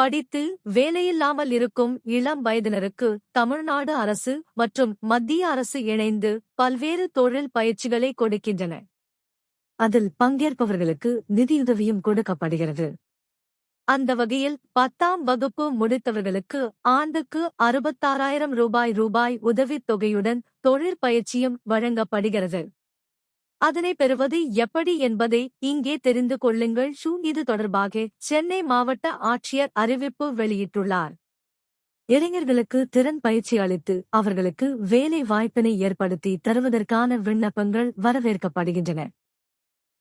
படித்து வேலையில்லாமல் இருக்கும் இளம் வயதினருக்கு தமிழ்நாடு அரசு மற்றும் மத்திய அரசு இணைந்து பல்வேறு தொழில் பயிற்சிகளை கொடுக்கின்றன. அதில் பங்கேற்பவர்களுக்கு நிதியுதவியும் கொடுக்கப்படுகிறது. அந்த வகையில் பத்தாம் வகுப்பு முடித்தவர்களுக்கு ஆண்டுக்கு அறுபத்தாறாயிரம் ரூபாய் ரூபாய் உதவித் தொகையுடன் தொழிற்பயிற்சியும் வழங்கப்படுகிறது. அதனை பெறுவது எப்படி என்பதை இங்கே தெரிந்து கொள்ளுங்கள். ஷூ இது தொடர்பாக சென்னை மாவட்ட ஆட்சியர் அறிவிப்பு வெளியிட்டுள்ளார். இளைஞர்களுக்கு திறன் பயிற்சி அளித்து அவர்களுக்கு வேலை வாய்ப்பினை ஏற்படுத்தி தருவதற்கான விண்ணப்பங்கள் வரவேற்கப்படுகின்றன.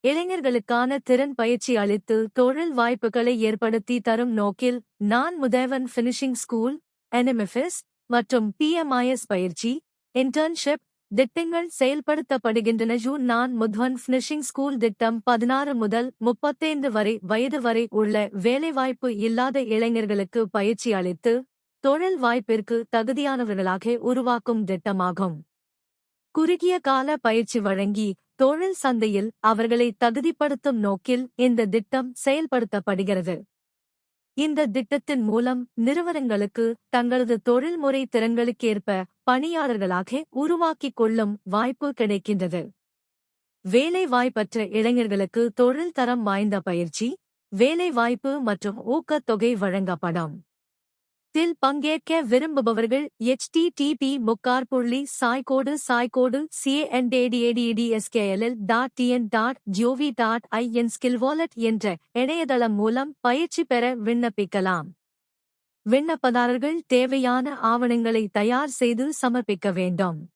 இளைஞர்களுக்கான திறன் பயிற்சி அளித்து தொழில் வாய்ப்புகளை ஏற்படுத்தி தரும் நோக்கில் நான் முதேவன் ஃபினிஷிங் ஸ்கூல் என்எம்எஃப்எஸ் மற்றும் பிஎம்ஐஎஸ் பயிற்சி இன்டர்ன்ஷிப் திட்டங்கள் செயல்படுத்தப்படுகின்றன. ஜூன் நான் முத்வன் ஃபினிஷிங் ஸ்கூல் திட்டம் பதினாறு முதல் முப்பத்தைந்து வரை வயது வரை உள்ள வேலைவாய்ப்பு இல்லாத இளைஞர்களுக்கு பயிற்சி அளித்து தொழில் வாய்ப்பிற்கு தகுதியானவர்களாக உருவாக்கும் திட்டமாகும். குறுகிய கால பயிற்சி வழங்கி தொழில் சந்தையில் அவர்களை தகுதிப்படுத்தும் நோக்கில் இந்த திட்டம் செயல்படுத்தப்படுகிறது. இந்த திட்டத்தின் மூலம் நிறுவனங்களுக்கு தங்களது தொழில்முறை திறன்களுக்கேற்ப பணியாளர்களாக உருவாக்கிக் கொள்ளும் வாய்ப்பு கிடைக்கின்றது. வேலைவாய்ப்பற்ற இளைஞர்களுக்கு தொழில் தரம் வாய்ந்த பயிற்சி வேலைவாய்ப்பு மற்றும் ஊக்கத்தொகை வழங்கப்படும். தில் பங்கேற்க விரும்புபவர்கள் எச்டிடிபி முக்கார் புள்ளி சாய்கோடு சாய்கோடு சிஏஎன்டேடிஏடிஎஸ்கேஎல்எல் dot TN dot gov dot IN skill wallet என்ற இணையதளம் மூலம் பயிற்சி பெற விண்ணப்பிக்கலாம். விண்ணப்பதாரர்கள் தேவையான ஆவணங்களை தயார் செய்து சமர்ப்பிக்க வேண்டும்.